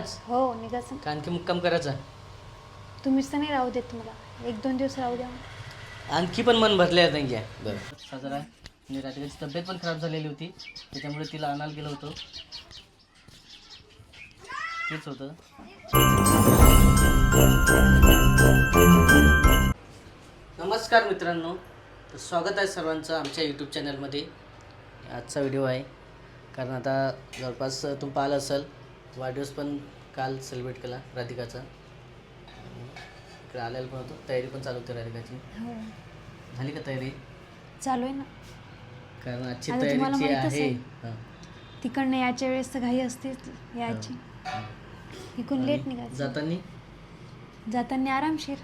आज हो निघायचं का आणखी मुक्काम करायचा. तुम्हीच तर नाही राहू देत मला एक दोन दिवस राहू द्या. आणखी पण मन भरले आहे बरं. साजरा म्हणजे रात्रीची तब्येत पण खराब झालेली होती. त्याच्यामुळे तिला आणायला गेलो होतो. तेच होतं. नमस्कार मित्रांनो. तर स्वागत आहे सर्वांचं आमच्या यूट्यूब चॅनलमध्ये आजचा व्हिडिओ आहे. कारण आता जवळपास तुम्ही पाहिलं असेल वाढदिवस पण काल सेलिब्रेट केला राधिकाचा. इकडे आलेला पण होतो. तयारी पण चालू होती राधिकाची. हो. झाली का तयारी? चालू आहे ना. कारण आजची आता तुम्हाला तयारीची माहीतच आहे. आहे. हां. तिकडनं याच्या वेळेस तर घाई असतेच यायची. इकडून लेट आणि निघायचं. जातानी? जाताना आरामशीर.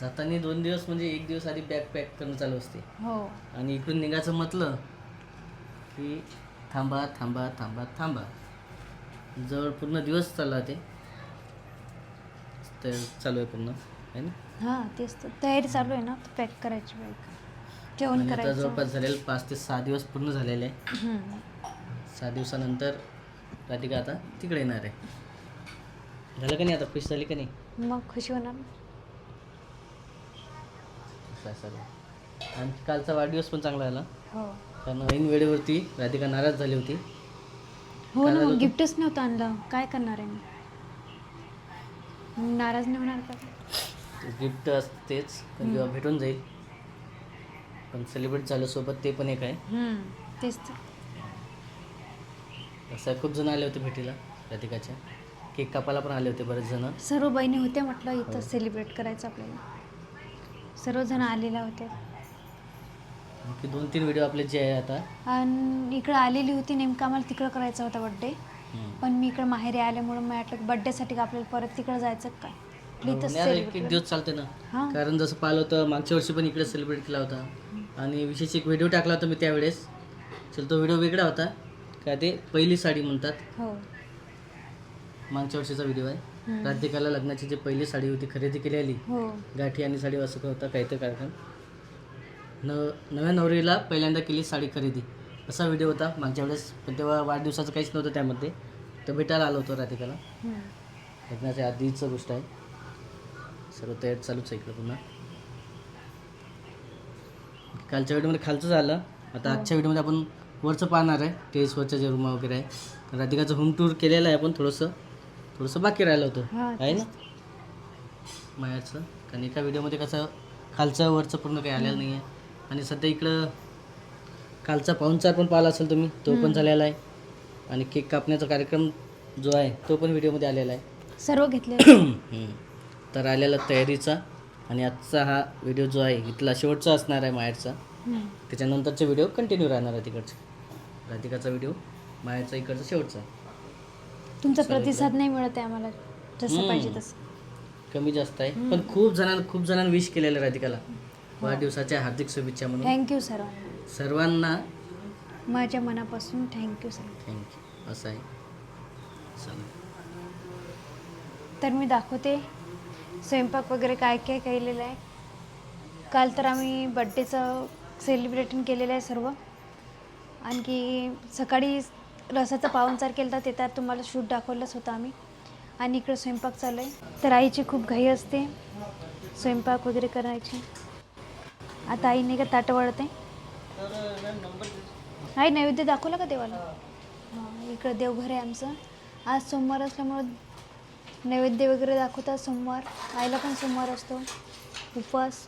जातानी दोन दिवस म्हणजे एक दिवस आधी बॅग पॅक करणं चालू असते. हो. आणि इकडून निघायचं म्हटलं की थांबा थांबा थांबा थांबा. जवळ पूर्ण दिवस चालला ते. तर चालू आहे पूर्ण आहे ना? हां तेच तर. तयारी चालू आहे ना पॅक करायची बॅग जेवण आणि आता करायचं. जवळपास झालेले पाच ते सहा दिवस पूर्ण झालेले आहे. हम्म. सहा दिवसानंतर राधिका आता तिकडे येणार आहे. झालं का नाही आता? खुश झाली का नाही? मग खुशी होणार ना. आहे आणि कालचा वाढदिवस पण चांगला झाला. हो. कारण ऐन वेळेवरती राधिका नाराज झाली होती. हो ना? गिफ्टच नव्हतं आणलं. काय करणार आहे मी? मग नाराज नाही होणार का? गिफ्ट असतेच जेव्हा भेटून जाईल. पण सेलिब्रेट झालं सोबत ते पण एक आहे. हम्म, तेच तर. असं खूप जण आले होते भेटीला राधिकाच्या. केक कापायला पण आले होते बरेच जण. सर्व बहिणी होत्या म्हटलं इथं हो. सेलिब्रेट करायचं आपल्याला. सर्वजण आलेल्या होत्या आणखी दोन तीन व्हिडिओ आपले जे आहे आता. आणि इकडं आलेली होती नेमकं आम्हाला तिकडं करायचा होता बड्डे हम्म. पण मी इकडं माहेरी आल्यामुळे मी वाटलं बड्डेसाठी आपल्याला परत तिकडं जायचं का इथंच नाही आता एक एक celebrate दिवस चालते ना. हां. कारण जसं पाहिलं होतं मागच्या वर्षी पण इकडे सेलिब्रेट केला होता. आणि विशेष एक व्हिडिओ टाकला होता मी त्यावेळेस. चल तो व्हिडिओ वेगळा होता. काय ते पहिली साडी म्हणतात. हो. मागच्या वर्षीचा व्हिडिओ आहे. हम्म. राधिकाला लग्नाची जी पहिली साडी होती खरेदी केलेली. हो. गाठी आणि साडी असं काय होता काहीतरी कार्यक्रम न नव्या नवरीला पहिल्यांदा केली साडी खरेदी. असा व्हिडिओ होता. मागच्या वेळेस पण तेव्हा वाढदिवसाचं काहीच नव्हतं त्यामध्ये. तर भेटायला आलो होतो राधिकाला. लग्नाच्या आधीचं गोष्ट आहे. सर्व तयार चालूच आहे इकडं पुन्हा. कालच्या व्हिडिओमध्ये खालचं झालं. आता हो. आजच्या व्हिडिओमध्ये आपण वरचं पाहणार आहे. टेरेसवरच्या जे रूम वगैरे आहे. राधिकाचं होम टूर केलेलं आहे आपण थोडंसं. थोडंसं बाकी राहिलं होतं. आहे ना? मायाचं. कारण एका व्हिडिओमध्ये कसं खालचं वरचं पूर्ण काही आलेलं नाही आहे आणि सध्या इकडं कालचा पाहुणचार पण पाहिला असेल तुम्ही तो पण. झालेला आहे. आणि केक कापण्याचा कार्यक्रम जो आहे तो पण व्हिडिओमध्ये आलेला आहे. सर्व घेतले. तर आलेला तयारीचा आणि आजचा हा व्हिडिओ जो आहे इथला शेवटचा असणार आहे माहेरचा. त्याच्यानंतरचे व्हिडिओ कंटिन्यू राहणार आहे तिकडचे. राधिकाचा व्हिडिओ माहेरचा इकडचा शेवटचा. तुमचा. प्रतिसाद नाही मिळत आहे आम्हाला. जसं. पाहिजे तसं. कमी जास्त आहे. पण खूप जणांना खूप जणांना विश केलेलं आहे राधिकाला. वाढदिवसाच्या हार्दिक शुभेच्छा म्हणून. थँक्यू सर्वांना सर्वांना माझ्या मनापासून थँक्यू सर थँक्यू असं आहे. चालेल. तर मी दाखवते. स्वयंपाक वगैरे काय काय केलेलं आहे? काल तर आम्ही बड्डेचं सेलिब्रेटिंग केलेलं आहे सर्व. आणखी सकाळी रसाचा पाहुणचार केला होता ते तर तुम्हाला शूट दाखवलंच होतं आम्ही. आणि इकडं स्वयंपाक चालू आहे. तर आईची खूप घाई असते. स्वयंपाक वगैरे करायची. आता आईने का ताटं वळते? आई नैवेद्य दाखवलं का देवाला? हां इकडं देवघर आहे आमचं. आज सोमवार असल्यामुळं नैवेद्य वगैरे दाखवतात सोमवार. आईला पण सोमवार असतो. उपवास.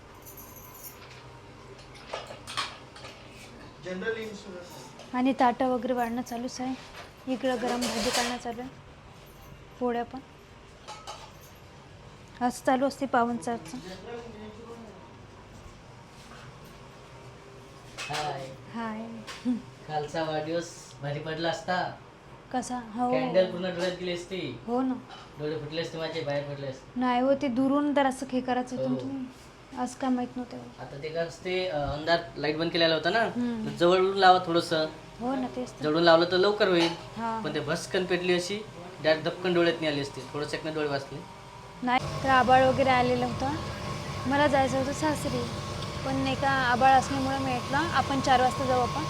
आणि ताटं वगैरे वाढणं चालूच आहे. इकडं गरम भाजी काढणं चालू आहे. पोळ्या पण. असं चालू असते पावनचारचं हाय. हाय. कालचा वाढदिवस भारी पडला असता. कसा? हो. कॅन्डल पूर्ण डोळ्यात गेली असती. हो ना. डोळे फुटले असते माझे बाहेर पडले असते. नाही हो ते दुरून तर असं हे करायचं होतं हो. तुम्ही. असं काय माहीत नव्हतं आता ते कसं ते अं, अंधार लाइट बंद केलेला होता ना. हम्म. तर जवळून लावा थोडस. हो ना तेच तर. जवळून लावलं तर लवकर होईल. हां. पण ते भस्कन पेटली अशी डायरेक्ट दपकन डोळ्यात नाही आली असती. थोडं सेकंद डोळे वाचले. नाही तर आबाळ वगैरे आलेलं होतं. मला जायचं होतं सासरी. पण नाही का आबाळ असल्यामुळं मी म्हटलं आपण चार वाजता जाऊ आपण.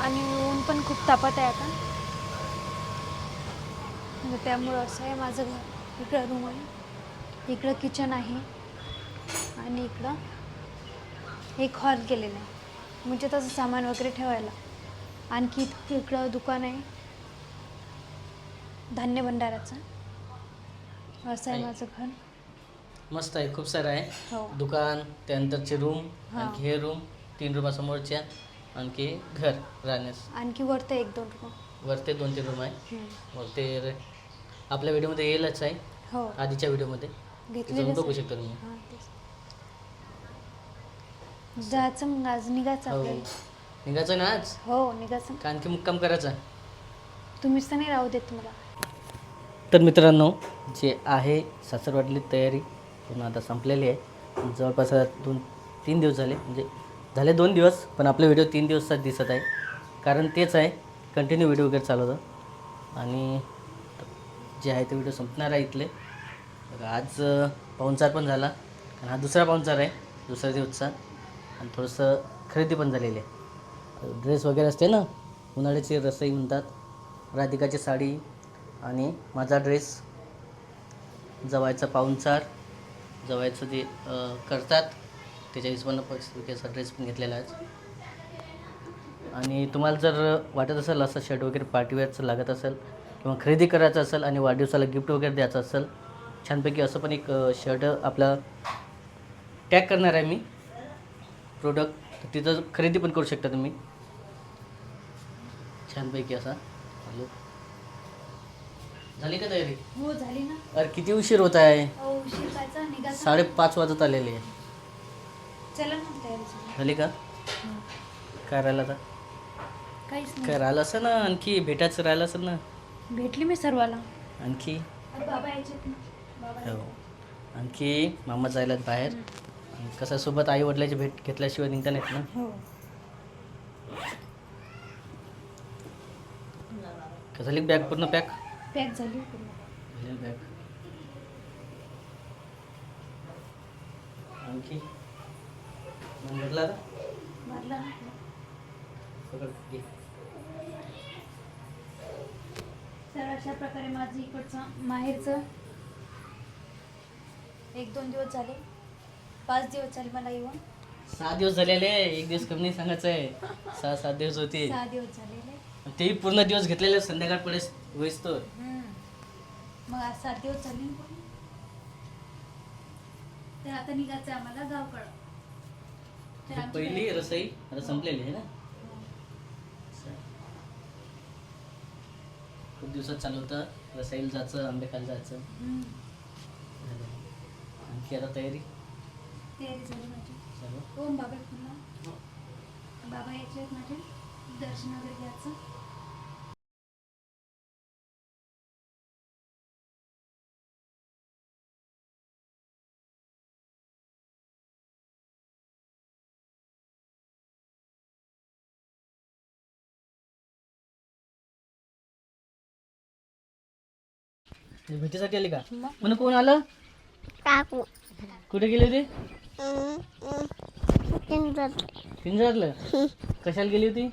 आणि ऊन पण खूप तापत आहे आता. तर त्यामुळं असं आहे माझं घर. इकडं रूम आहे. इकडं किचन आहे. आणि इकडं एक हॉल केलेलं आहे. म्हणजे तसं सामान वगैरे ठेवायला. आणखी इथं- इकडं दुकान आहे. धान्य भंडाराचं. असं आहे. माझं घर. मस्त आहे खूप सारं आहे. हो. दुकान त्यानंतरचे रूम हा. आणखी हे रूम तीन रूमासमोरच्या आणखी घर राहण्यास. आणखी वरतं एक दोन रूम वरते दोन तीन रूम आहे. हम्म. वरते र- आपल्या व्हिडिओमध्ये येईलच आहे. हो. आधीच्या व्हिडिओमध्ये. ते घेतलेलं बघू शकता तुम्ही जायचं मग आज निघायचं हो. आपल्याला. निघायचं ना आज? हो निघायचं. का आणखी मुक्काम करायचा? तुम्हीच तर नाही राहू देत मला तर मित्रांनो जे आहे सासरवाडीली तयारी पूर्ण आता संपलेली आहे. जवळपास दोन तीन दिवस झाले. म्हणजे झाले दोन दिवस पण आपले व्हिडिओ तीन दिवसात दिसत आहे. कारण तेच आहे कंटिन्यू व्हिडिओ वगैरे चालवतो. आणि जे आहे ते व्हिडिओ संपणार आहे इथले. आज पाहुणचार पण झाला. कारण हा दुसरा पाहुणचार आहे दुसऱ्या दिवसचा. आणि थोडंसं खरेदी पण झालेली आहे. ड्रेस वगैरे असते ना उन्हाळ्याची रसई म्हणतात. राधिकाची साडी आणि माझा ड्रेस जवायचा पाहुणचार. जवायचं जे करतात त्याच्या हिशोबानं पक्षाचा ड्रेस पण घेतलेला आहे. आणि तुम्हाला जर वाटत असेल असं शर्ट वगैरे पार्टीवेअरचं लागत असेल किंवा खरेदी करायचं असेल आणि वाढदिवसाला गिफ्ट वगैरे द्यायचं असेल छानपैकी असं पण एक शर्ट आपला टॅग करणार आहे मी. प्रोडक्ट तिथं खरेदी पण करू शकता तुम्ही. छानपैकी असा. हॅलो. झाली का तयारी? हो झाली ना. अरे किती उशीर होत आहे? हो उशीर साडेपाच वाजत आलेले आहे. चला तयारी झाली झाली का? काय राहिलं आता? काहीच नाही. काय राहिलं असेल ना? आणखी भेटायचं राहिलं असेल ना? भेटली मी सर्वाला. आणखी? बाबा यायचे बाबा हो. आणखी मामा जायला बाहेर. आणि कसं सोबत आई वडिलाची भेट घेतल्याशिवाय निघता नाहीत ना? हो. का झाली बॅग पूर्ण पॅक पॅक झाली आणखी? भरला. तर अशा प्रकारे माझं इकडचं माहेरचं एक दोन दिवस झाले. पाच दिवस झाले मला येऊन. सहा दिवस झालेले. एक दिवस कमी नाही सांगायचं आहे. सहा सात दिवस होते सहा दिवस झालेले. तेही पूर्ण दिवस घेतलेले संध्याकाळपर्यंत होईस तर. मग आज सात दिवस पूर्ण. तर आता निघायचं आम्हाला गावकडं. तर आमची पहिली रसई आता संपलेली आहे ना? खूप दिवसात चालू होतं. रसाईला जायचं आंबे खायला जायचं. हम्म. आणखी आता तयारी? तयारी झाली माझी. सर्व ओम बाबा पुन्हा. बाबा यायचे आहेत माझे. दर्शन वगैरे घ्यायचं. भेटीसाठी आली का? मग? म्हणून कोण आलं? काकू. कुठे गेली होती? पिंजरातलं कशाला गेली होती?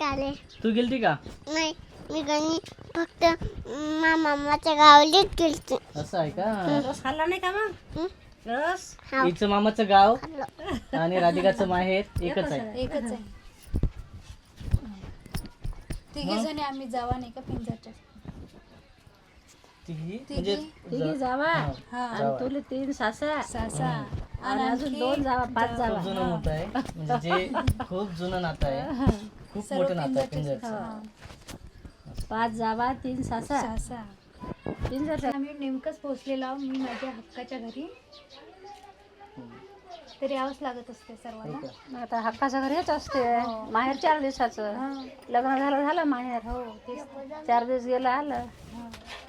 काले तू गेलती का? नाही मी गणी फक्त मा मामाच्या गावालीच गेलते. असं आहे का? खाल्ला नाही का मग? रस? हा हिचं मामाचं गाव आणि राधिकाचं माहेर एकच आहे. एकच आहे. तिघी? जणी आम्ही जावा नाही का पिंजरच्या तिघी. तिघी? म्हणजे जावा? हा जावा. तीन सासा सासा आणि अजून दोन जावा पाच जावा. जुनं मोठं आहे. म्हणजे जे खूप जुनं नातं आहे. खूप मोठं नातं आहे. पिंजरचं. पाच जावा तीन सासा सासा तीन सासा आम्ही नेमकंच पोहोचलेलो आहोत मी माझ्या हक्काच्या घरी. तरी यावंच लागत असते सर्वांना. आता हक्काच्या घरी हेच असते हो. माहेर चार दिवसाचं. लग्न झालं झालं माहेर. हो. चार दिवस गेलं आलं.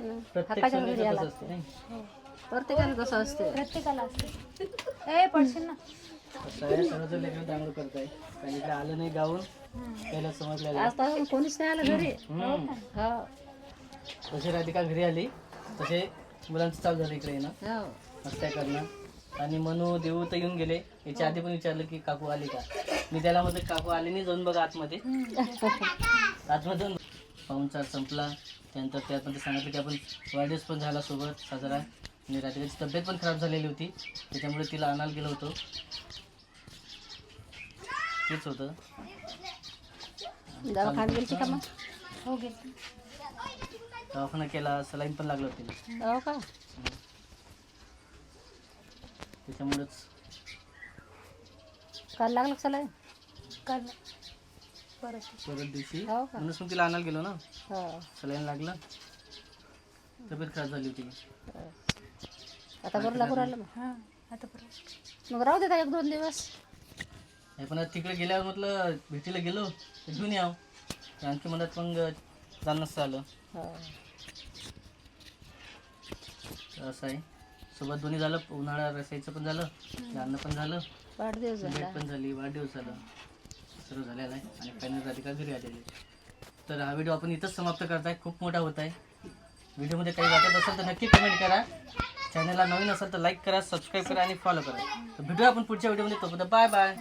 प्रत्येक हक्काच्या सण घरी एकच आला असते नाही हो. प्रत्येकाला कसं असते प्रत्येकाला असते ए पडशील ना. असं आहे सर्वजण लेकरं चांगलं करत आहे काही इकडे आलं नाही गाऊन. आजपासून कोणीच नाही आलं घरी. हम्म. हो जशी राधिका घरी आली. तसे मुलांचं चालू झालं इकडे येणं. हो. मस्त्या करणं. आणि मनू देऊ तर येऊन गेले. याच्या आधी पण विचारलं की काकू आली का? मी त्याला म्हटलं काकू आली नाही जाऊन बघा आतमध्ये. आतमध्ये जाऊन पाहुणचार संपला. त्यानंतर त्यामध्ये सांगितलं की आपण वाढदिवस पण झाला सोबत साजरा. आणि रात्रीची तब्येत पण खराब झालेली होती. त्याच्यामुळे तिला आणायला गेलो होतो. तेच होतं. दवाखान्यात गेलती का मग? हो दवाखाना केला सलाईन पण लागलं होतं हो का? त्याच्यामुळेच. काल लागलं का सलाईन? काल परत परत दिवशी. हो का? म्हणून मग तिला आणायला गेलो ना. हो. सलाईन लागलं. तब्येत खराब झाली होती. आता बरं लागू राहिलं मग? हां आता परत. मग राहू देता एक दोन दिवस. हे पण आता तिकडे गेल्यावर म्हटलं भेटीला गेलो तर घेऊन याव. तर आणखी म्हणत मग जाणं नसतं आलं. हो. तर असं आहे. सोबत दोन्ही झालं उन्हाळा रसायचं पण झालं अन्न पण झालं. वाढदिवस झाला. भेट पण झाली वाढदिवस झाला. सुरू झालेला आहे आणि फायनल राधिका घरी आलेली आहे. तर हा व्हिडिओ आपण इथंच समाप्त करताय. खूप मोठा होत आहे. व्हिडिओमध्ये काही वाटत असेल तर नक्की कमेंट करा. चॅनलला नवीन असेल तर लाईक करा सबस्क्राईब करा आणि फॉलो करा. तर भेटूया आपण पुढच्या व्हिडिओमध्ये तोपर्यंत बाय बाय